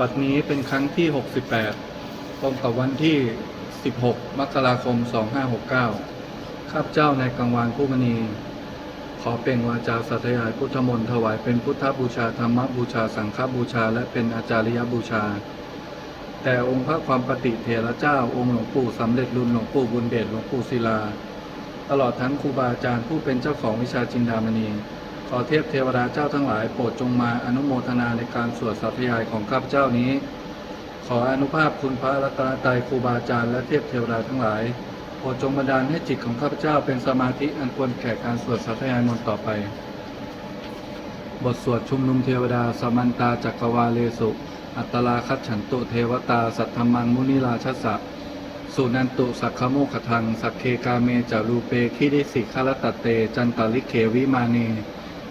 บัดนี้เป็นครั้งที่ 68 ตรงกับวันที่ 16 มกราคม 2569 ข้าพเจ้าในกังวานผู้มณี ขอเป็นวาจาสัตยายพุทธมนต์ถวายเป็นพุทธบูชาธรรมบูชาสังฆบูชา และเป็นอาจาริยบูชา แต่องค์พระความปฏิเถระเจ้า องค์หลวงปู่สำเร็จรุ่นหลวงปู่บุญเดชหลวงปู่ศิลา ตลอดทั้งครูบาอาจารย์ผู้เป็นเจ้าของวิชาจินดามณี ขอเทพเทวดาเจ้าทั้งหลายโปรดจงมาอนุโมทนาในการสวดสัตยายของข้าพเจ้านี้ ขออนุภาพคุณพระรัตนตรัยครูบาอาจารย์และเทพเทวดาทั้งหลายโปรดจงบันดาลให้จิตของข้าพเจ้าเป็นสมาธิอันควรแก่การสวดสัตยายมนต์ต่อไป บทสวดชุมนุมเทวดาสมันตาจักรวาเลสุ อัตตลาคัจฉันตุเทวตาสัทธมังมุนิราชสสะสุนันตุสักขโมขทังสักเคกาเมจารูเปคิริสิคารตตเต จันตาลิเขวิมาเน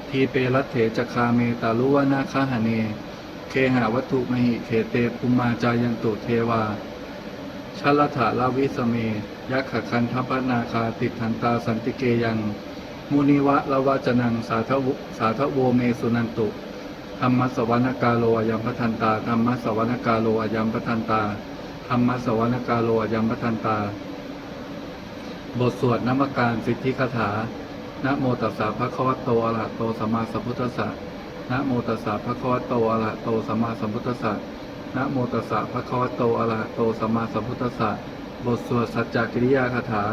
ทีเปรัตเถจคาเมตาลุวนาคาหเน เคหาวัตถุมหิเขเตภูมาจายันตุเทวาชลถาลาวิสเม ยักขคันทปนาคาติทันตาสันติเกยัง มุนิวะละวาจนังสาทวุสาทโวเมสุนันตุ ธรรมสวรรกาโลอายัมพทันตา ธรรมสวรรกาโลอายัมพทันตา ธรรมสวรรกาโลอายัมพทันตา บทสวดนมการสิทธิคาถา นะโมตัสสะภะคะวะโตอะระหะโตสัมมาสัมพุทธัสสะนะโมตัสสะภะคะวะโตอะระหะโตสัมมาสัมพุทธัสสะนะโมตัสสะภะคะวะโตอะระหะโตสัมมาสัมพุทธัสสะบทสวดสัจจกิริยาคาถา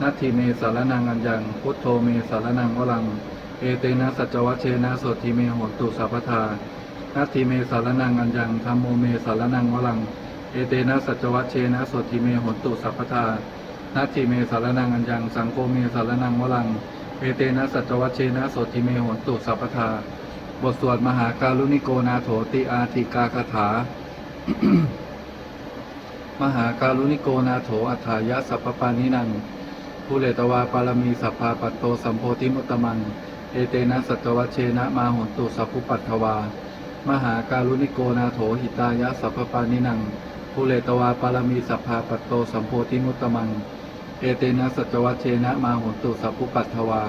นาทีเมสารนังอัญญัง พุทโธเมสารนังวลัง เอเตนะสัจวัชเชนะโสทีเมโหตุสัพพทานาทีเมสารนังอัญญังธรรมโมเมสารนังวลัง เอเตนะสัจวัชเชนะโสทีเมโหตุสัพพทานาทีเมสารนังอัญญัง สังโฆเมสารนังวลัง เอเตนะสัจจวัชเชนะโสทีเมหนตุสัพพทา บทสวดมหาการุณิโกนาโถติอาทิกาคาถา มหาการุณิโกนาโถอัฏฐายะสัพพปานินังภูเลตวาปารมีสัพพาปัตโตสัมโพธิมุตตมัง เอเตนะสัจวัชเชนะมาหนตุสัพพุปัตถวา มหาการุณิโกนาโถหิตายะสัพพปานินังภูเลตวาปารมีสัพพาปัตโตสัมโพธิมุตตมัง เอเตนะสัจวัชเชนะมาหนตุสัพพุปัตถวา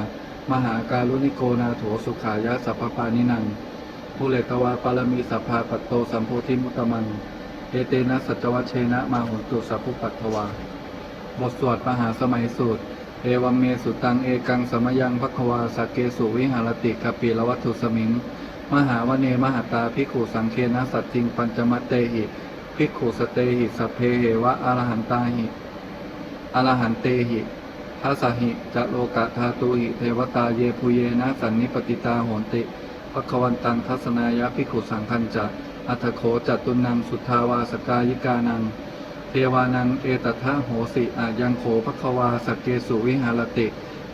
มหาการุณิโกนาโถสุขายะสัพพปานินังภูเลตวาปารมีสัพพาปัตโตสัมโพธิมุตมัง เอเตนะสัจวัชเชนะมาหนตุสัพพุปัตถวา บทสวดมหาสมัยสูตร เอวัมเมสุตังเอกังสมยังภควาสักเกสุวิหารติกปีละวัตถุสมิง มหาวเนมหาตาภิกขุสังเคนะสัตทิงปัญจมัตเตหิภิกขุสเตหิสัพเพเหวะอรหันตาหิ อรหันเตหิทัสสหิจะโลกะธาตุหิเทวตาเยภูเยนะสันนิปติตาโหนติภควันตังทัศนายะภิขุสังคัญจะอัตโขจตุนังสุทาวาสกายิกานัง เทวานังเอตทะโหสิอายังโขภควาสกเกสุวิหารติ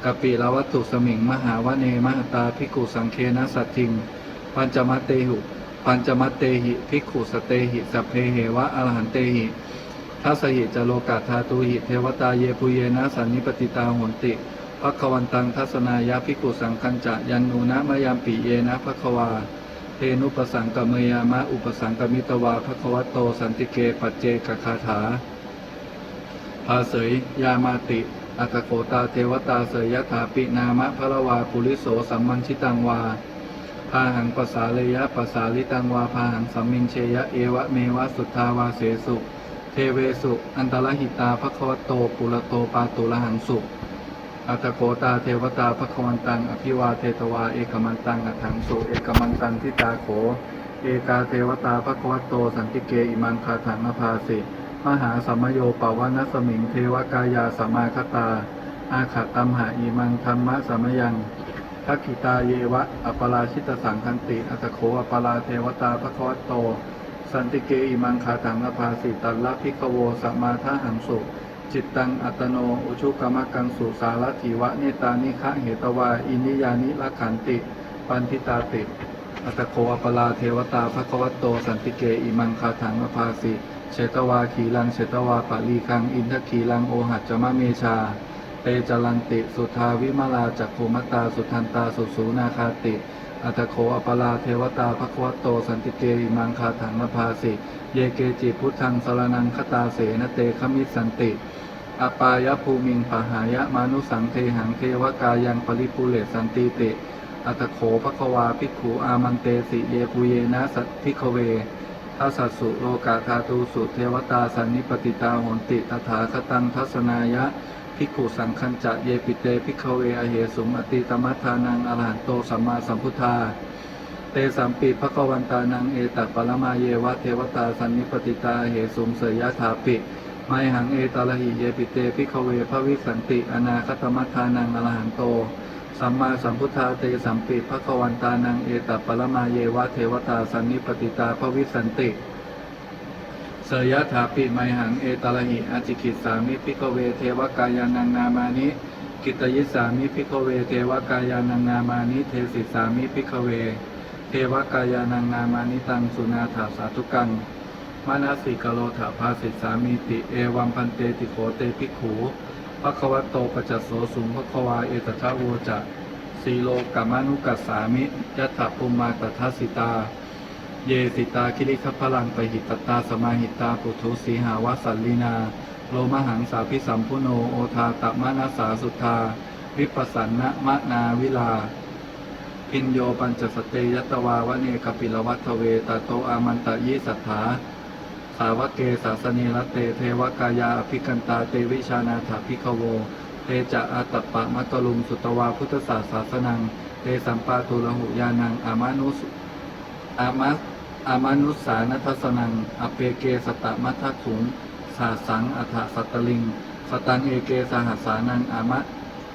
กปีละวัตถุสมิงมหาวเนมหตาภิกขุสังเคนะสัตทิง ปัญจมัตเตหุ ปัญจมัตเตหิภิกขุสเตหิสัพเพเหวะอรหันเตหิ ทัสหิจโลกาธาตุหิเทวตาเยปุเยนะสันนิปติตาโหนติภควันตังทัศนายะภิกุสังคัญจะยันนูนะมะยามปิเยนะภควาเทนุปสังกเมยามะอุปสังกมิตวาภควตโตสันติเกปัจเจกคาถาภาเสยยามาติอัตโกตาเทวตาเสยยถาปินามะพระวาปุริโสสัมมัญชิตังวาพาหังปสาเลยะปสาลิตังวาพาหังสัมมินเชยะเอวะเมวะสุทธาวาเสสุ เทเวสุ อันตรหิตาภควโต ปุระโตปาตุละหังสุ อัตโกตาเทวตาภควันตัง อภิวาเทตวา เอกมันตังอัถังสุ เอกมันตังทิตาโข เอกาเทวตาภควโต สันติเกอิมังคาถังอภาสิ มหาสัมโยปวานัสมิง เทวกายาสมาคตา อาขตัมหาอิมังธรรมะสมยังทักขิตาเยวะ อัปราชิตสังคันติ อัตโขอัปราเทวตาภควโต สันติเกอิมังคาถังอภาสิตัลละพิกโวสัมมาทาหังสุจิตตังอัตโนอุชุกรรมกังสุสารถิวะเนตานิคะเหตวาอินิยานิละขันติ ปันทิตาติอัตโคอปลาเทวตาภควตโตสันติเกอิมังคาถังอภาสิเชตวาขีลังเชตวาปะลีคังอินทขีลังโอหัจจมะเมชาเตจลันติ สุทาวิมาลาจักภูมตาสุทันตาสุสูนาคาติ อัตโคอปลาเทวตาภควตโตสันติเกอิมังคาถังอภาสิ เยเกจิพุทธังสรนังคตาเสนเตขมิสสันติ อปายภูมิงปหายะมานุสังเทหังเทวกายังปริปุเรสันติเต อัตโขภควาภิกขุอามันเตสิเยปุเยนะสัตพิกเวทัสสุโลกาธาตูสุเทวตาสันนิปติตาโหนติตถาคตังทัศนายะ ภิกขุสังคัญจะเยปิเตภิกขเวอเหสุมอติตมัทานังอรหันโตสัมมาสัมพุทธา เตสัมปีภะกวันตานังเอตัปปรมาเยวะเทวตาสันนิปติตาเหสุมเสยยะถาปิไมหังเอตาลหิเยปิเตภิกขเวภวิสันติอนาคตมัทานังอรหันโตสัมมาสัมพุทธาเตสัมปีภะกวันตานังเอตัปปรมาเยวะเทวตาสันนิปติตาภวิสันติ สยยะถาปิไมหังเอตาลหิอาจิกิสามิพิกเวเทวกายานังนามานิกิตยิสามิพิกเวเทวกายานังนามานิเทสิสามิพิกเว เทวกายานังนามานิตังสุนาถาสาธุกังมานาสิกโลถาภาสิสามีติเอวัมพันเตติโขเตภิกขูภควโตปัจจโสสุงภควาเอตชะโวจะสีโลกามานุกัสสามิยะถาปุมมาตทัสสิตา เยสิตาคิริคพลังปหิตตาสมาหิตาปุถุสีหาวสัลลีนา โลมหังสาพิสัมพุโนโอทาตมนาสาสุทา วิปัสสันนะมะนาวิลาพินโยปัญจสเตยตวาวเนกปิลวัตเวตโตอามันตะยิสัทธาสาวเกสาสเนรเตเทวกายาอภิกันตาเตวิชานาถาพิกโว เตจะอาตปปะมัตตลุมสุตวาพุทธศาสาสนัง เตสัมปาตุลหุยานังอามานุสอามา อามานุสานัทสนัง อเปเกสตมัทธถุงสาสังอัฏสัตตลิง สตังเอเกสหัสสานังอามะ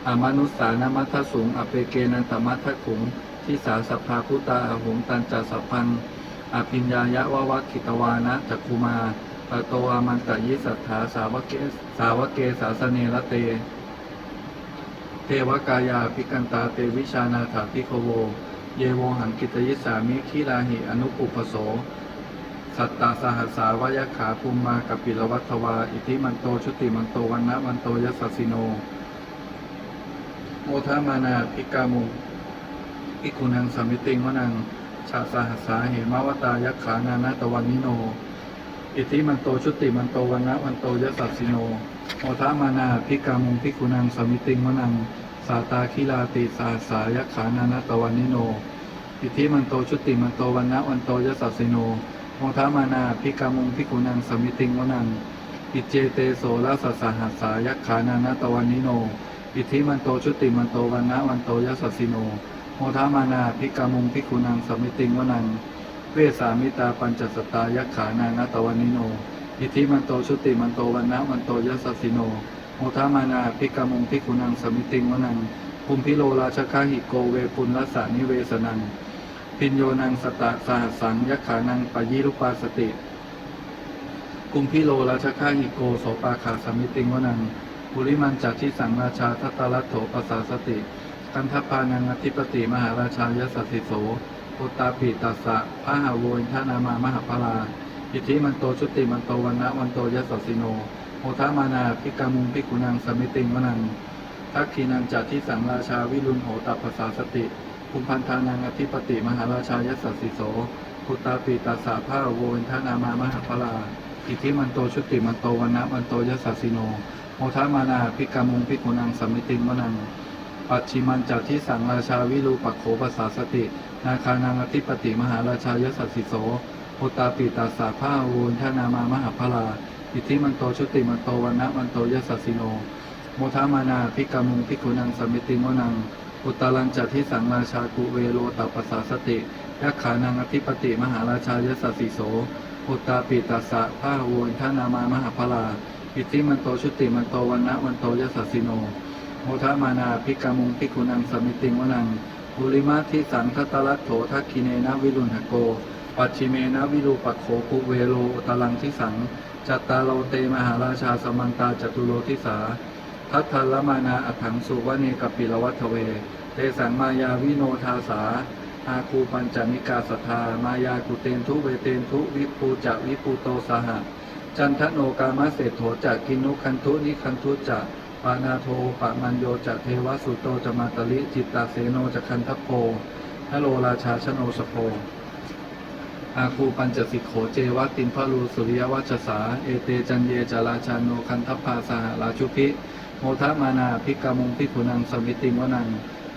อามานุสานามัทธสูง อเปเกนันตมัทธขุงที่สาสัพพาพุตาอหงตันจัสัพพังอภิญญายะวะวัคิตวานะจักคุมาตโตอามันตยิสัทธาสาวกเกสาวกเกสาสเนระเต เทวกายาภิกันตาเตวิชานาถาพิโคโว เยวหังกิตยิสามิขีลาหิอนุปุปโส สัตตาสหัสสาวยขาภูมมากับปิลวัตวา อิทิมันโตชุติมันโตวันนะมันโตยัสสสิโนโมทามานาภิกามุภิกขุนังสมิติงวนังชาสหัสสาเหมาวตายักขานานาตวันนิโน อิทิมันโตชุติมันโตวันนะวันโตยัสสสิโนโมทามานาภิกามุภิกขุนังสมิติงวนัง สาตาคิลาติสหัสายักขานานาตวันนิโน อิทิมันโตชุติมันโตวันนะวันโตยัสสสิโนโมทามานาภิกามุภิกุนังสมิติงวนัง อิเจเตโสลาสสหัสสายักขานานาตวันนิโน อิทธิมันโตชุติมันโตวันนะวันโตยัสสสิโนโมทามานาภิกามุงภิกุนังสมิติงวนัง เวสามิตาปัญจสตายักขานานาตวันนิโน อิทธิมันโตชุติมันโตวันนะวันโตยัสสสิโน มทามานาภิกามุงภิกุนังสมิติงวนังภูมิพิโลราชคาหิโกเวปุลลสานิเวสนัง พินโยนังสตะสหสังยักขานังปยิรุปาสติกุมพิโลราชคาหิโกโสปาขาสมิติงวนังปุริมันจากที่สังราชาทัตตลัตโถปสาสติกันทพานังอธิปติมหาราชายสัสิโสปุตตาปิตัสสะพระหาโวยทานามามหาพลาอิทธิมันโตชุติมันโตวันนะวันโตยสสสิโน โมทามานาพิกามุงพิกุนังสมิติงวนังทักขีนังจากที่สังราชาวิรุณโหตัปปสาสติภูมิพันธานังอธิปติมหาราชายสัสสิโสปุตาปิตัสสะพระหาโวยทานามามหาพลาอิทธิมันโตชุติมันโตวันนะวันโตยัสสิโนโมทามานาภิกามุงภิกุนังสมิติงวนัง ปัจฉิมันจากที่สังราชาวิรูปโขปัสสาสติ นาคานังอธิปติมหาราชายสัสสิโสโพตาปิตาสาผ้าวูนทานามามหาพลา อิทธิมันโตชุติมันโตวันนะมันโตยัสสิโนโมทามานาภิกามุงภิกุนังสมิติงวนัง อุตตรังจากที่สังราชากุเวโรตัปสาสติยักขานังอธิปติมหาราชายสัสสิโสโพตตาปิตาสะผ้าวนท่านามามหาพลาอิทธิมันโตชุติมันโตวันนะวันโตยัสสิโนโมทามานาภิกามุงภิกุนังสมิติงวนังบุริมาทิสังคตลัตโถทักคิเนนะวิรุณหโก ปัจฉิเมนะวิรูปโขกุเวโรตลังทิสัง จัตตาโลเตมหาราชาสมันตาจตุโลทิสาทัทัลมานาอัถังสุวเนกปิลวัตเว เตสังมายาวิโนทาสาอาคูปัญจมิกาสทามายากุเตนทุเวเตนทุวิภูจะวิภูโตสหะ จันทโนกามะเศรษโถจากกินุคันทุนิคันทุจะปานาโทปะมันโยจะเทวสุโตจะมาตลิจิตตาเสโนจะคันทพโพฮโลราชาชโนสโพ อาคูปัญจสิกโขเจวะตินพะลูสุริยวัชสา เอเตจันเยจาราชาโนคันทัพพาสหราชุพิ โมทะมานาภิกามงพิกุนังสมิติงวนัง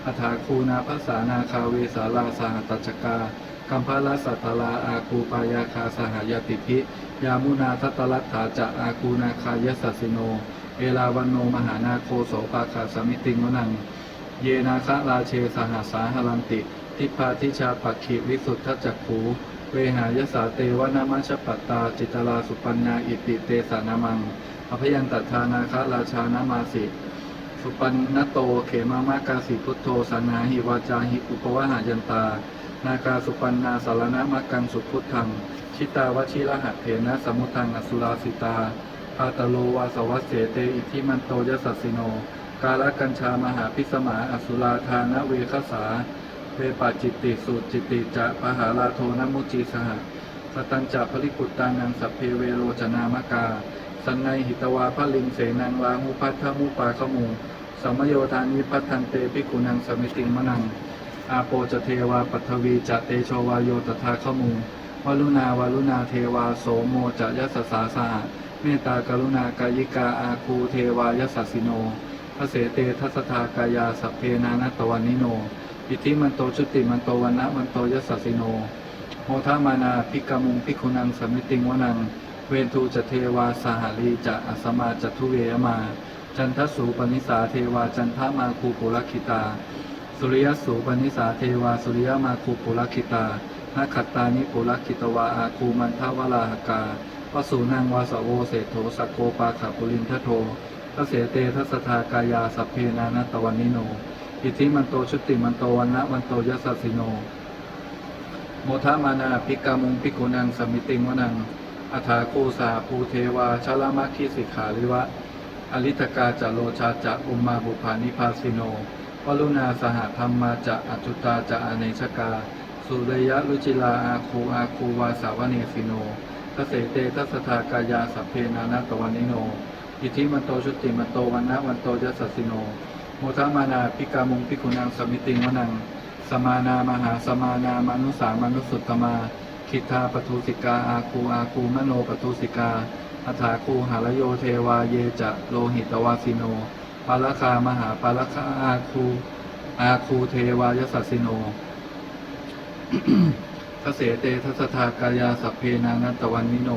อัฐาคูนาภาษานาคาเวสาลาสหตัจกากัมพลสัตตลาอาคูปายาคาสหายติพิ ยามุนาทัตตลัตถาจะอาคูนาคายสัสิโน เอลาวันโนมหานาโคโสปาคาสมิติงวนัง เยนาคะราเชสหาสาหลันติ ทิพาทิชาปักขิวิสุทธจักขู วหายสาเตวนามัชปัตตา จิตลาสุปัญญาอิติเตสานามังอภยันตัทานาคะราชานามาสิสุปันนโตเขมามากาสิพุทโธสานาหิวาจาหิอุปวะหายันตา นาคาสุปันนาสารณมักกังสุพุทธัง ชิตาวชิระหัตเถนะสมุทังอสุราสิตาพาตโลวาสวัสเสเตอิทิมันโตยสัสสิโน กาลกัญชามหาพิสมาอสุราธานเวคสา เวปาจิตติสุจิตติจะปหาลาโทนมุจีสหะสตัญจะภริปุตตานังสัพเพเวโรจนามกา สังไงหิตวาพลิงเสนังวามุพัทธมุปาขมูสมโยธานิพัทธันเตปิกุนังสมิติมนัง อาโปจะเทวาปัทวีจะเตโชวาโยตถาขมูวลุณาวลุณาเทวาโสโมจะยสสาสาเมตตากรุณากายิกาอาคูเทวายัสสิโนพระเสเตทัสทากายาสัพเพนานัตตวันนิโน อิทธิมันโตชุติมันโตวันนะมันโตยัสสสิโนโมทามานาพิกามุงพิคุนังสมิติงวนัง เวนทูจะเทวาสหารีจะอัสมาจัทุเวยมา จันทสูปนิสาเทวาจันทมาคูปุรคิตา สุริยสูปนิสาเทวาสุริยมาคูปุรคิตานาขัตตานิปุรคิตวาอาคูมันทวราหกาวสูนังวาสโวเศโธสกโกปาขาปุรินทโททเสเตทัสทากายาสัพเพนานัตวันนิโน อิทิมันโตชุติมันโตวันนะวันโตยัสสสิโน โมทามานาภิกามุงภิกุนังสมิติงวนังอัฐาคูสาภูเทวาชาลามัคคีสิกขาลิวะ อลิตกาจะโลชาจะอุมมาบุพานิพาสิโนวลุณาสหธรรมมาจะอจุตาจะอเนชกา สุเรยะลุจิลาอาคูอาคูวาสาวเนสิโนทเสเตทัสทากายาสัพเพนานาตวันนิโน อิทิมันโตชุติมันโตวันนะวันโตยัสสสิโน มทมานาภิกามุงภิกุนังสมิติงวนัง สมานามหาสมานามนุสามนุสุตตมาคิทาปทุสิกาอาคูอาคูมโนปทุสิกาอัฏฐาคูหารโยเทวาเยจะโลหิตวาสิโนปาลคามหาปาลคาอาคูอาคูเทวายสัสิโนทเสเตทัสทากายาสัพเพนานันตวันนิโน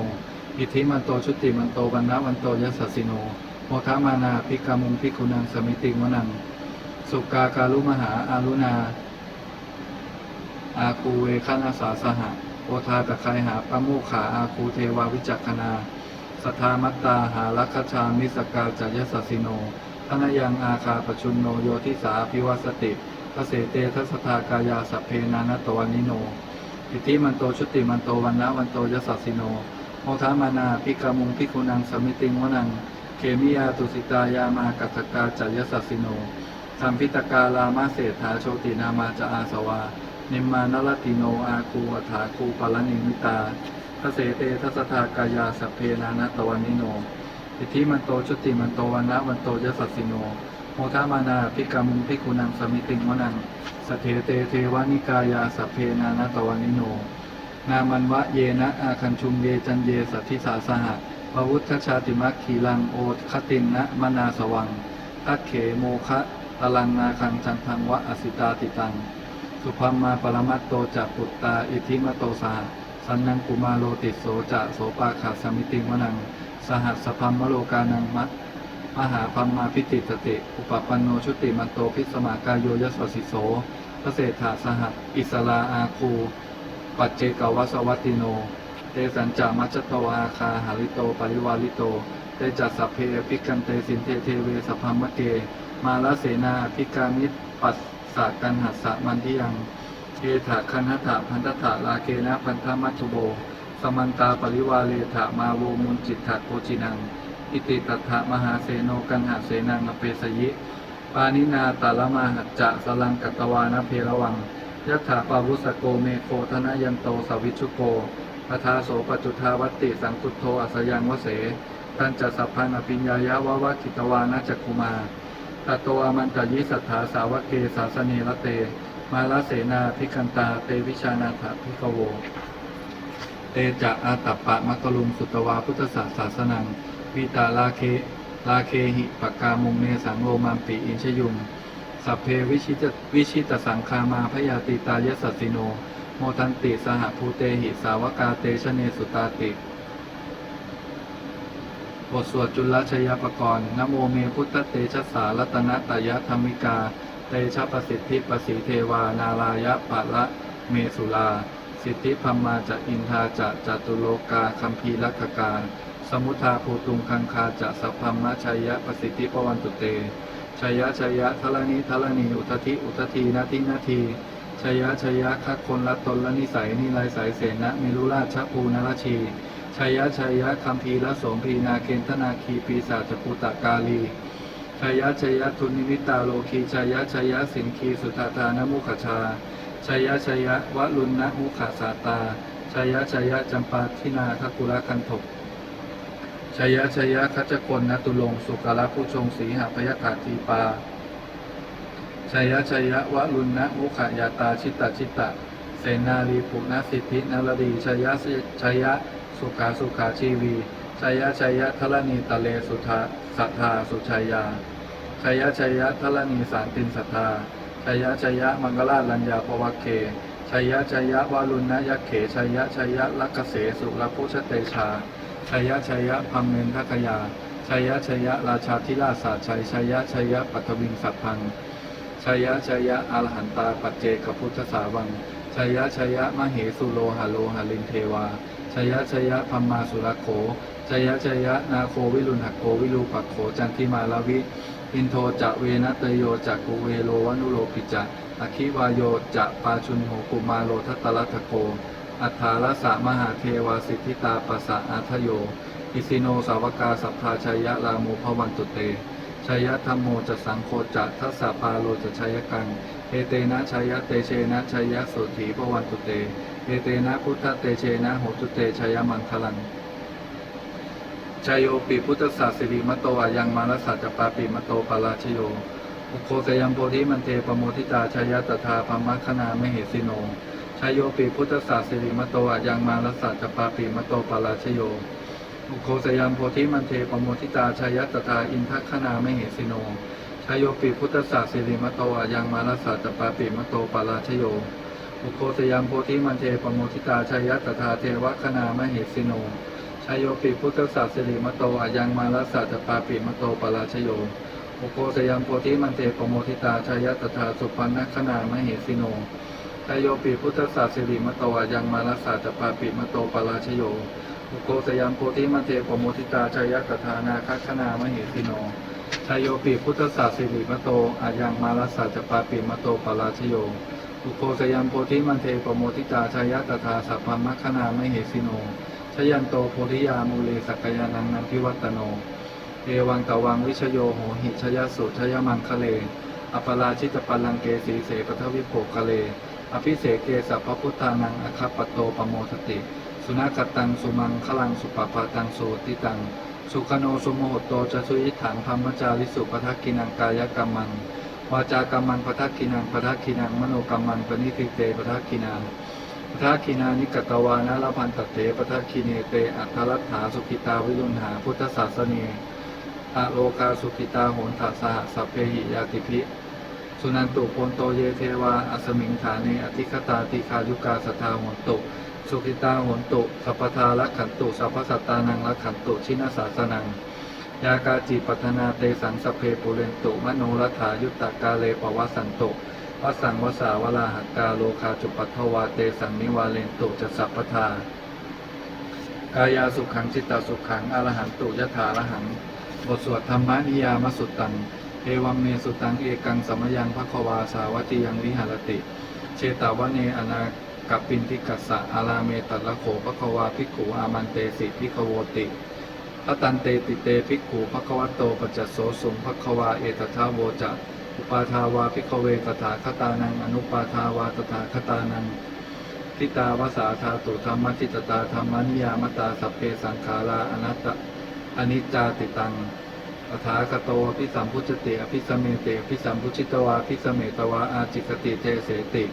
อิทิมันโตชุติมันโตวันนะวันโตยสสสิโน โมทามานาภิกามุงภิกุนังสมิติงวนัง สุกาการุมหาอารุณา อาคูเวคนาสาสหะโอทาตะไคหาปะโมขาอาคูเทวาวิจักขนาสทธามัตตาหาลัคชามิสกาจายสสิโนทนยังอาคาปชุนโนโยทิสาพิวัสติทเสเตทัสทากายาสัพเพนานตวันนิโนอิทธิมันโตชุติมันโตวันนะวันโตยสัสสิโนโมทามานาพิกามุงพิคุนังสมิติงวนัง เคมิยาตุสิตายามากัตถกาจายสัสสิโนสัมพิตกาลามาเศรษฐาโชตินามาจะอาสวา นิมมานลติโนอาคูอัฐาคูปลนิมิตาทเสเตทัสทากายาสเพนานาตวันิโน อิทิมันโตชุติมันโตวันะวันโตยสัสสิโน โมทามานาพิกามุงพิคุนังสมิติงวนังสเทเตเทวานิกายาสเพนานาตวันิโน นามันวะเยนะอาคันชุมเยจันเยสัทธิสาสหะ พวุฒชาติมัคคีลังโอคตินนะมนาสวังทักเขโมคะตลังนาคังจันทังวะอสิตาติตัง สุพัมมาปรมัตโตจะปุตตา อิทิมโตสาสันนังกุมาโลติโสจะโสปาขาสมิติงวนัง สหัสพัมมโลกานังมัตมหาพัมมาพิติตติ อุปปันโนชุติมันโตพิสมากายโยยสสิโสพระเศษฐาสหัสอิสลาอาคู ปัจเจกวัสวัตติโน เตสัญจามัจตวาคาหาริโตปริวาลิโต เตจัสสพเพพิกันเตสินเทเทเวสพัมมะเก มาลเสนาพิกามิตปัสสะกันหัสสะมันทิยังเอถาคันหถาพันธถาลาเกนะพันธมัตุโบ สมันตาปริวาเลถามาโวมุนจิตถะโกจินัง อิติตัทธะมหาเสโนกันหาเสนังอเปสยิ ปานินาตาลมาหัจจะสลังกัตวานะเพระวังยถาปาวุสโกเมโคธนยันโตสวิชุโก ปทาโสปจุทาวัตติสังคุโทอัสยังวเสตันจัสสัพพันอภิญญายะวะวะคิตวานาจักคุมาตโตอามันตยิสัทธาสาวกเกสาสเนระเต มาลเสนาพิคันตาเตวิชานาถพิกโว เตจะอาตัปปะมักลุงสุตวาพุทธศาสาสนังวิตาลาเคลาเคหิปกามุงเมสังโลมามปิอินชยุงสัพเพวิชิตวิชิตสังคามาพยาติตายสัสสิโน โมทันติสหภูเตหิสาวกาเตชะเนสุตาติ บทสวดจุลชยปกรณ์นโมเมพุทธเตชะสารัตนตยธรรมิกา เตชะประสิทธิประสีเทวา นารายะปะละเมสุลา สิทธิพัมมาจะอินทาจะจตุโลกาคัมภีรักกา สมุทาภูตุงคังคาจะสัพพัมมะชัยยะประสิทธิปวันตุเตชัยยะชัยยะทลนิทลนีอุทธิอุทธีนาทินาที ชัยยะชัยยะคักคนละตนละนิสัยนิลายสายเสนะเมรุราชภูนรชีชัยยะชัยยะคัมภีละสมพีนาเคนธนาคีปีศาจปุตตกาลีชัยยะชัยยะทุนิมิตาโลคีชัยยะชัยยะสินคีสุทาธานมุขชาชัยยะชัยยะวะลุนนะมุขสาตาชัยยะชัยยะจำปาทินาคกุระคันถกชัยยะชัยยะคัจจคนนตุลงสุกาลผู้ชงสีหพยขาทีปา ชัยยะชัยยะวะลุนนะมุขยาตาชิตตชิตตะเสนาลีปุณสิทธินรดีชัยยะชัยยะสุขาสุขาชีวีชัยยะชัยยะทลนีตะเลสุธาสัทธาสุชัยยาชัยยะชัยยะทลนีสารตินสัทธาชัยยะชัยยะมังกลาลัญญาภวัคเคชัยยะชัยยะวารุณนยักเขชัยยะชัยยะลักเกษสุรพุชเตชาชัยยะชัยยะพัมเมนทัคยาชัยยะชัยยะราชาธิราชาชัยชัยยะชัยยะปัทวิงสัพพัง ชัยยะชัยยะอรหันตาปัจเจกพุทธสาวังชัยยะชัยยะมเหสุโลหะโลหะลินเทวาชัยยะชัยยะพัมมาสุรโขชัยยะชัยยะนาโควิรุณหโควิรูปักโขจันทิมาลาวิ อินโทจะเวนัตโยจะกุเวโลวนุโลปิจะอคิวายโยจะปาชุนโหกุมาโลทัตตลัตโก อัฏฐาลสะมหาเทวาสิทธิตาปัสสะอาทโย อิสิโนสาวกาสัพพาชัยยะลาโมภวันตุเต ชัยยะธรรมโมจะสังโฆจะทัสสะปาโลจะชยกังเอเตนะชัยยะเตเชนะชัยยะโสถีภวันตุเตเอเตนะพุทธเตเชนะโหตุเตชัยมังคลังชัยโยปิพุทธศาสิริมโตอายังมารสัจปาปิมโตปาราชโยอุโคสยัมโพธิมันเทปโมทิตาชัยยะตถาพมคณามเหสิโนชัยโยปิพุทธศาสิริมโตอายังมารสัจปาปิมโตปาราชโย อุโคสยามโพธิมันเทปโมทิตาชายัตถาอินทัคขนาไมเหสิโนชายโยปิพุทธศาสสิริมโตอายังมาลสัจปาปิมโตปาราชโยอุโคสยามโพธิมันเทปโมทิตาชายัตถาเทวคณาไมเหสิโนชายโยปิพุทธศาสสิริมโตอายังมาลสัจปาปิมโตปาราชโยอุโคสยามโพธิมันเทปโมทิตาชายัตถาสุปันนคณาไมเหสิโนชายโยปิพุทธศาสสิริมโตอายังมาลสัจปาปิมโตปาราชโย โกสยามโพธิมันเทปโมทิตาชัยยะตถานาคัคณามเหสิโนชายโยปิพุทธศาสิริมโตอายังมาลสัจปาปิมโตปาราชโยอุโกสยามโพธิมันเทปโมทิตาชัยตถาสัพพมัคคณามเหสิโนชยันโตโพธิยามูเลสักยานังนันทิวัตโน เอวังตวังวิชโยโหหิชยสุชยมังคะเล อปราชิตปัลังเกสีเสปทวิโภคะเล อภิเสเกสัพพุทธานังอคัปปโตปโมทติ สุนัขตังสุมังคลังสุปปาตังโสติตัง สุขโนสุโมหโตจะสุยิถังธรรมจาริสุปทักกินังกายกรรมังวาจากรรมังปทักกินังปทักกินังมโนกรรมังปณิทิเตปทักกินังปทักกินานิกตวานะละพันตเตปทักกิเนเตอัตลัตถาสุขิตาวิรุณหาพุทธศาสเนอะโลกาสุขิตาโหนทัสสหสัพเพหิยาติภิสุนันตุโพนโตเยเทวาอสมิงฐาเนอธิคตาติคายุกาสทาโหนตุ สุขิตาโหนตุสัพพทาละขันตุสัพพสัตตานังละขันตุชินาสาสนังยากาจิปัฒนาเตสังสเพปุเรนตุมโนรัฐายุตตกาเลปวสันตุวสังวสาวลาหักกาโลคาจุปัทวาเตสังนิวาเลนตุจะสัพพทากายาสุขังจิตตสุขังอรหันตุยถาระหังบทสวดธรรมนิยามสุตตังเอวัมเมสุตังเอกังสมยังภควาสาวติยังวิหารติ เชตาวเนอนา กัปปินทิกัสสะอาราเมตัละโขภควาภิกขุอามันเตสิภิกขโวติพระตันเตติเตภิกขุภควโตปัจจโสสุงภควาเอตทาโวจะอุปาทาวาภิกเวตถาคตานังอนุปาทาวาตถาคตานังทิตาวาสาธาตุธรรมทิตตาธรรมนิยามตาสัพเพสังขาราอนัตตะอนิจจาติตังอถาคโตอภิสัมพุชติอภิสเมเตอภิสัมพุชิตวาภิสเมตวาอาจิกติเทเสติ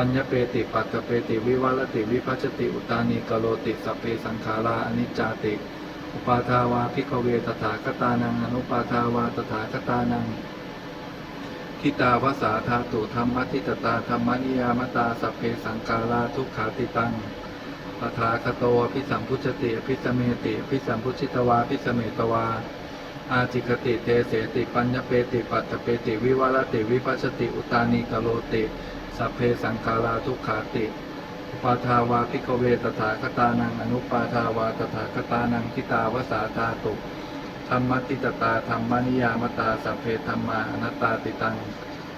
ปัญญเปติปัตตเปติวิวัลติวิพัชติอุตานีกโลติสัพเพสังขาราอนิจจติ อุปาทาวาภิกเวตถาคตานังอนุปาทาวาตถาคตานังทิตาวสาธาตุธรรมทิตตาธรรมนิยามตาสัพเพสังกาลาทุกขาติตังตถาคโตอภิสัมพุชติอภิสเมติอภิสัมพุชิตวาอภิสเมตวา อาจิคติเทเสติปัญญเปติปัตตเปติวิวารติวิปัสสติอุตานิกโลติ สัพเพสังขาราทุกขาติ อุปาทาวาพิกเวตถาคตานังอนุปาทาวาตถาคตานังทิตาวสาธาตุธรรมติตตาธรรมนิยามตาสัพเพธรรมาอนัตตาติตัง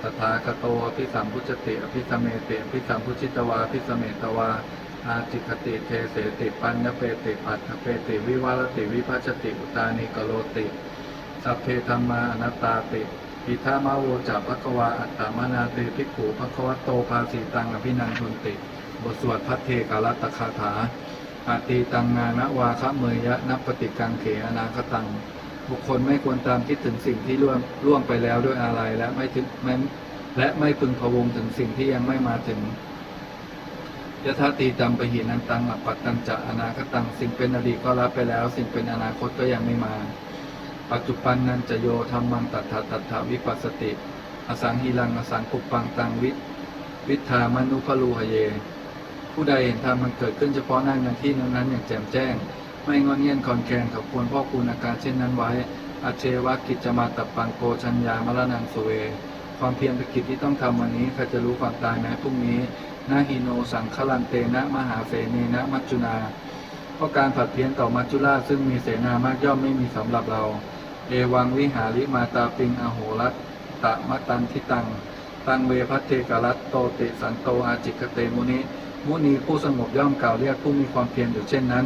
ตถาคโตอภิสัมพุชติอภิสเมติอภิสัมพุชิตวาอภิสเมตวาอาจิคติเทเสติปัญญเปติปัตถเปติวิวารติวิภัชติอุตานิกโลติ สัพเพธรรมาอนัตตาติ อิทามาโวจัปะกวาอัตตมานาติภิกขุภควโตภาสีตังอภินันทุนติ บทสวดพัทเทกาลัตคาถาอาตีตังงานวาคะเมยยะนับปฏิกังเขอนาคตัง บุคคลไม่ควรตามคิดถึงสิ่งที่ล่วงล่วงไปแล้วด้วยอะไรและไม่ถึงไม่และไม่พึงพะวงถึงสิ่งที่ยังไม่มาถึงยถาตีตัมปหินันตังอัปัตตังจะอนาคตัง สิ่งเป็นอดีตก็รับไปแล้ว สิ่งเป็นอนาคตก็ยังไม่มา ปัจจุบันนันจะโยธรรมังตัทธตัทธวิปัสสติ อสังหิลังอสังปุปังตังวิวิธามนุพลูหเย ผู้ใดเห็นธรรมมันเกิดขึ้นเฉพาะหน้าในที่นั้นๆอย่างแจ่มแจ้ง ไม่งอนเงียนคอนแคนกับควรพ่อคุณอาการเช่นนั้นไว้อาเชวะกิจมาตับปังโกชัญญามรณังสุเว ความเพียรเป็นกิจที่ต้องทำวันนี้ใครจะรู้ความตายแม้พรุ่งนี้นาฮิโนสังคลันเตนะมหาเสเนนะมัจจุนาเพราะการผัดเพี้ยนต่อมัจจุราชซึ่งมีเสนามากย่อมไม่มีสำหรับเรา เอวังวิหาริมาตาปิงอโหรัตตะมะตันทิตัง ตังเวพัทเทกรัตโตเตสันโตอาจิกเตมุนิมุนีผู้สงบย่อมกล่าวเรียกผู้มีความเพียรอยู่เช่นนั้น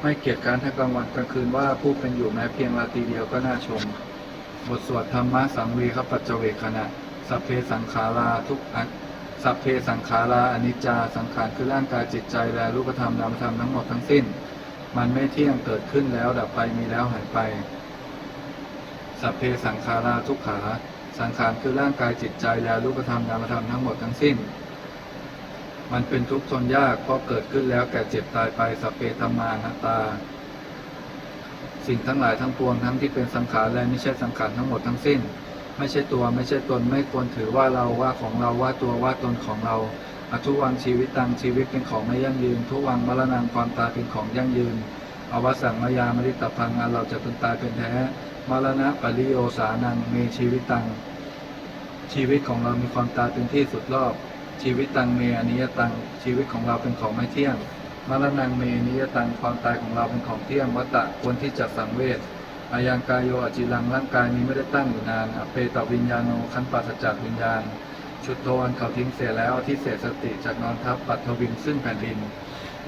ไม่เกียจการทั้งกลางวันกลางคืนว่าผู้เป็นอยู่แม้เพียงราตรีเดียวก็น่าชม บทสวดธรรมะสังเวคปัจเจเวคณะสัพเพสังขาราทุกอันสัพเพสังขาราอนิจจาสังขารคือร่างกายจิตใจและรูปธรรมนามธรรมทั้งหมดทั้งสิ้น มันไม่เที่ยงเกิดขึ้นแล้วดับไปมีแล้วหายไป สัพเพสังขาราทุกขา สังขารคือร่างกายจิตใจและรูปธรรมนามธรรมทั้งหมดทั้งสิ้น มันเป็นทุกข์ทนยากเพราะเกิดขึ้นแล้วแก่เจ็บตายไปสัพเพธรรมานัตตา สิ่งทั้งหลายทั้งปวงทั้งที่เป็นสังขารและไม่ใช่สังขารทั้งหมดทั้งสิ้น ไม่ใช่ตัวไม่ใช่ตนไม่ควรถือว่าเราว่าของเราว่าตัวว่าตนของเราอทุวังชีวิตตังชีวิตเป็นของไม่ยั่งยืน ทุวังมรณงความตายเป็นของยั่งยืนอวสังมายามริตพังงานเราจะเป็นตายเป็นแท้ มรณะปริโยสานังมีชีวิตตัง ชีวิตของเรามีความตายเป็นที่สุดรอบ ชีวิตตังเมอนิยตัง ชีวิตของเราเป็นของไม่เที่ยง มรณังเมนิยตัง ความตายของเราเป็นของเที่ยง วัตตะควรที่จะสังเวชอายังกายโยอจิรังร่างกายนี้ไม่ได้ตั้งอยู่นานอเปตวิญญาโนขันปัสจากวิญญาณ ชุดโทอันเขาทิ้งเสียแล้วที่เสสติจากนอนทับปัทวิงซึ่งแผ่นดิน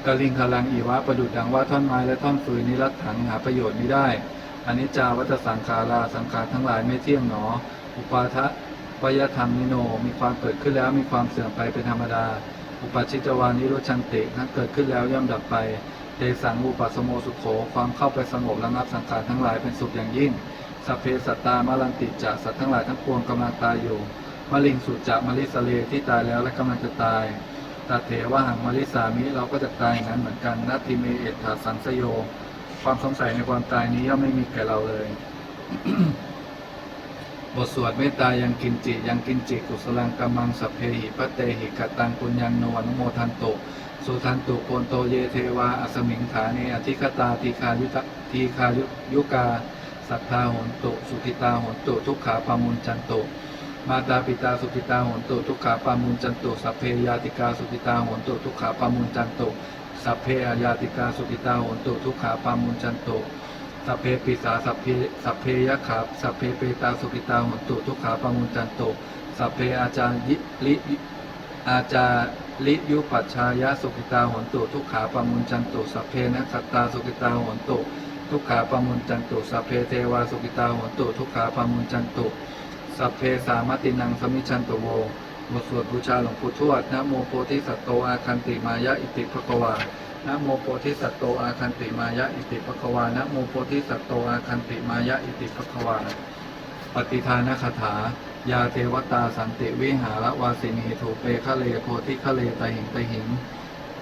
กลิงคลังอีวะประดุดดังว่าท่อนไม้และท่อนฟืนนิรัตถังหาประโยชน์ไม่ได้ อนิจจาวัตสังขาราสังขารทั้งหลายไม่เที่ยงหนอ อุปาทะวยธรรมนิโน มีความเกิดขึ้นแล้วมีความเสื่อมไปเป็นธรรมดา อุปาชิตวานิโรชันตินั้นเกิดขึ้นแล้วย่อมดับไปเตสังอุปัสสโมสุโข ความเข้าไปสงบระงับสังขารทั้งหลายเป็นสุขอย่างยิ่ง สัพเพสัตตามลันติจะสัตว์ทั้งหลายทั้งปวงกำลังตายอยู่มะลิงสุจะมะลิสเลที่ตายแล้วและกำลังจะตายตัดเถว่าหังมะลิสามิเราก็จะตายนั้นเหมือนกันนัตติเมเอตถาสังสโย ความสงสัยในความตายนี้ย่อมไม่มีแก่เราเลย บทสวดเมตตายังกินจิ ยังกินจิกุสลังกัมมังสัพเพหิปะเตหิกตังปุญญังโนอนุโมทันโตสุทันตุโคนโตเยเทวาอสมิงฐาเนอธิคตาทีคายุตทีคายุยุกา สัทธาหนตุสุทิตาหนตุทุกขาปามุนจันตุมาตาปิตาสุทิตาหนตุทุกขาปามุนจันตุสัพเพยาติกาสุทิตาหนตุทุกขาปามุนจันตุ สัพเพอายาติกาสุทิตาโหนตุทุกขาปามุนจันตุสัพเพปิสาสัพเพสัพเพยะขาสัพเพเปตาสุขิตาหุนตุทุกขาปามุญจันตุสัพเพอาจารยิลิอาจาลิยุปัชชายะสุขิตาหนตุทุกขาปมุญจันตุสัพเพนักขตาสุขิตาหนตุทุกขาปมุญจันตุสัพเพเทวาสุขิตาหนตุทุกขาปมุญจันตุสัพเพสามตินังสมิชันตุโว บทสวดบูชาหลวงปู่ทวดนะโมโพธิสัตโตอาคันติมายะอิติภควานะโมโพธิสัตโตอาคันติมายะอิติภควานะโมโพธิสัตโตอาคันติมายะอิติภควาปฏิทานคาถายาเทวตาสันติวิหารวาสินีถูเปคะเลโพธิคะเลตหิงตหิง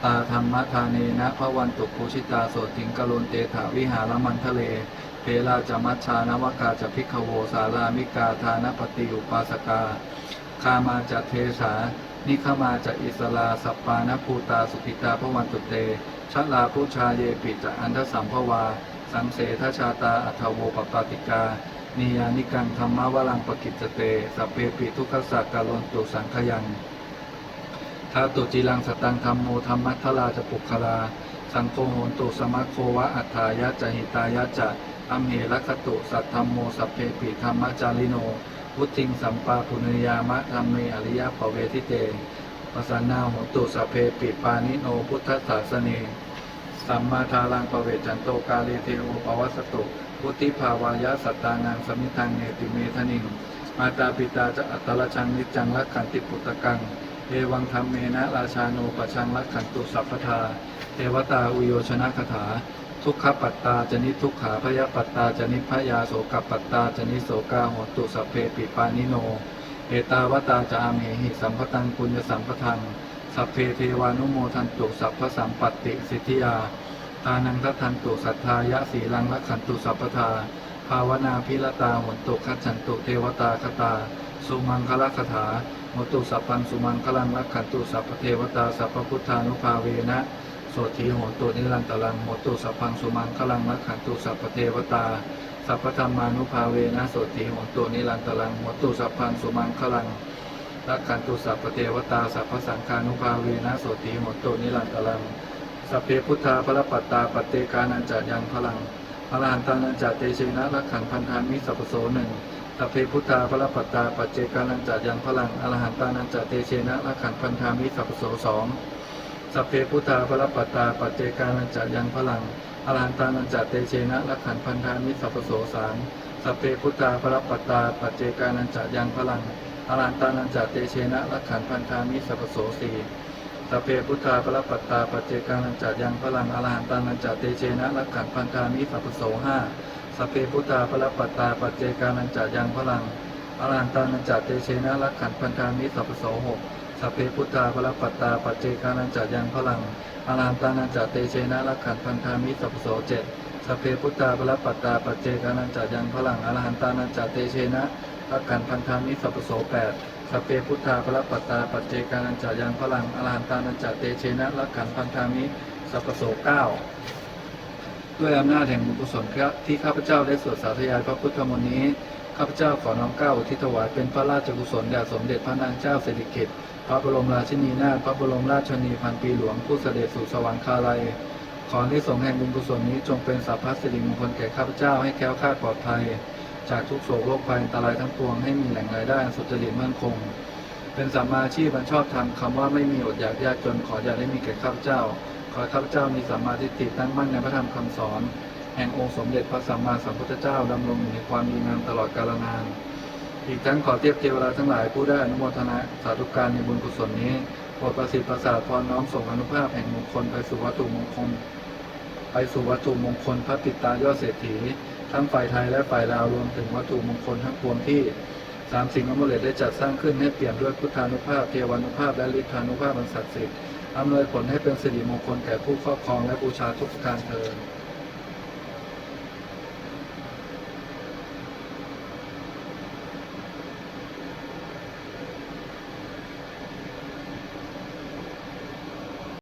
ตาธรรมทาเนนะพระวันตุภูชิตาโสติงกโลนเตถาวิหารมันทะเลเทราจมัชชานวกาจะพิกโวสารามิกาทานปฏิอุปาสกา คามาจะเทสา นิขมาจะอิสลาสัปปานภูตาสุขิตาพวันตุเตชะลาพุชาเยปิจะอันทสัมภวา สังเสทชาตาอัทโวปปาติกานิยานิกังธรรมวลังปกิจเตสัพเพปิทุกขสักกาลนตุสังขยังทาตุจิลังสตังธรรมโมธรรมัทธลาจะปุคลา สังโฆโหนตุสมัคโควะอัฏฐายะจะหิตายะจะอัมเหรคตุสัทธรรมโมสัพเพปิธรรมจาริโน วุติงสัมปาปุณยามะธรรมเมอริยปเวทิเตปสันนาโหตุสเพปิปานิโนพุทธศาสเนสัมมาทาลังปเวจันโตกาเลเทโอปวัสตุพุทธิภาวายะสัตตานังสมิทังเนติเมทนิงมาตาปิตาจะอัตตลชังนิจจังรักขันติปุตตะกังเอวังธรรมเมนะราชาโนปชังรักขันตุสัพพทาเทวตาอุโยชนะคถา ทุกขปัตตาจนิทุกขาพยปัตตาจนิพยาโสกปัตตาจนิโสกาโหตุสัพเพปิปานิโน เอตาวตาจามเหหิสัมพตังปุญญสัมปทังสัพเพเทวานุโมทันตุสัพพสัมปติสิทธิยา ทานังทัทันตุสัทธายะสีลังรักขันตุสัพพทา ภาวนาพิรตาหนตุคัจฉันตุเทวตาคตา สุมังคละคถาหนตุสัพพังสุมังคลังรักขันตุสัพพเทวตาสัพพุทธานุภาเวนะ โสธีโหตุนิรันตรังโหตุสัพพังสุมังคลังรักขันตุสัพพเทวตา สัพพธรรมานุภาเวนะโสธีโหตุนิรันตรังโหตุสัพพังสุมังคลังรักขันตุสัพพเทวตาสัพพสังฆานุภาเวนะโสติโหตุนิรันตรังสัพเพพุทธาพระปัตตาปเตกานันจัดยังพลังพระหันตานันจัดเตเชนะรักขันพันธามิสัพโสหนึ่งสัพเพพุทธาพระปัตตาปเจกานันจัดยังพลังอรหันตานันจัดเตเชนะรักขันพันธามิสัพโสสอง สัพเพพุทธาพระปัตตาปเจกานันจัดยังพลังอรหันตานันจัดเตเชนะรักขันพันธามิสัพพโสสามสัพเพพุทธาพระปัตตาปเจกานันจัดยังพลังอรหันตานันจัตเตเชนะรักขันพันธามิสัพพโสสีสัพเพพุทธาพระปัตตาปัจเจกานันจัตยังพลังอรหันตานันจัตเตเชนะรักขันพันธามิสัพพโสห้าสัพเพพุทธาพระปัตตาปัจเจกานันจัตยังพลังอรหันตานันจัตเตเชนะรักขันพันธามิสัพโสหก สัพเพพุทธาพระปัตตาปัจเจกานันจัตยังพลังอรหันตานันจเตเชนะรักขันพันธามิสัพโสเจ็ดสัพเพพุทธาพระปัตตาปัจเจกานันจัตยังพลังอรหันตานันจเตเชนะรักขันพันธามิสัพโสแปดสพเพพุทธาพระปัตตาปัจเจกานันจายังพลังอรหันตานันจาเตเชนะรักขันพันธามิสัพโสเก้าด้วยอำนาจแห่งบุญกุศลครับที่ข้าพเจ้าได้สวดสาธยายพระพุทธมนต์นี้ข้าพเจ้าขอน้อมเกล้าอุทิศถวายเป็นพระราชกุศลแด่สมเด็จพระนางเจ้าสิริกิติ์ ระบรมราชินีนาถพระบรมราชชนีพันปีหลวงผู้เสด็จสู่สวรรคาลัย ขอที่สงแห่งบุญกุศลนี้จงเป็นสัพพสิริมงคลแก่ข้าพเจ้าให้แคล้วคลาดปลอดภัย จากทุกโศกโรคภัยอันตรายทั้งปวงให้มีแหล่งรายได้สุจริตมั่นคง เป็นสัมมาชีพอันชอบธรรมคำว่าไม่มีอดอยากยากจนขออย่าได้มีแก่ข้าพเจ้า ขอข้าพเจ้ามีสัมมาทิฏฐิตั้งมั่นในพระธรรมคำสอน แห่งองค์สมเด็จพระสัมมาสัมพุทธเจ้าดำรงอยู่ในความดีงามตลอดกาลนาน อีกทั้งขอเทียบเทวดาทั้งหลายผู้ได้อนุโมทนาสาธุการในบุญกุศลนี้โปรดประสิทธิ์ประสาทพรน้อมส่งอนุภาพแห่งมงคลไปสู่วัตถุมงคล ไปสู่วัตถุมงคลพระติตายอดเศรษฐี ทั้งฝ่ายไทยและฝ่ายลาวรวมถึงวัตถุมงคลทั้งปวงที่สามสิ่งอมฤตได้จัดสร้างขึ้นให้เปลี่ยนด้วยพุทธานุภาพเทวานุภาพและฤทธานุภาพอันศักดิ์สิทธิ์อำนวยผลให้เป็นสิริมงคลแก่ผู้ครอบครองและบูชาทุกการเทอ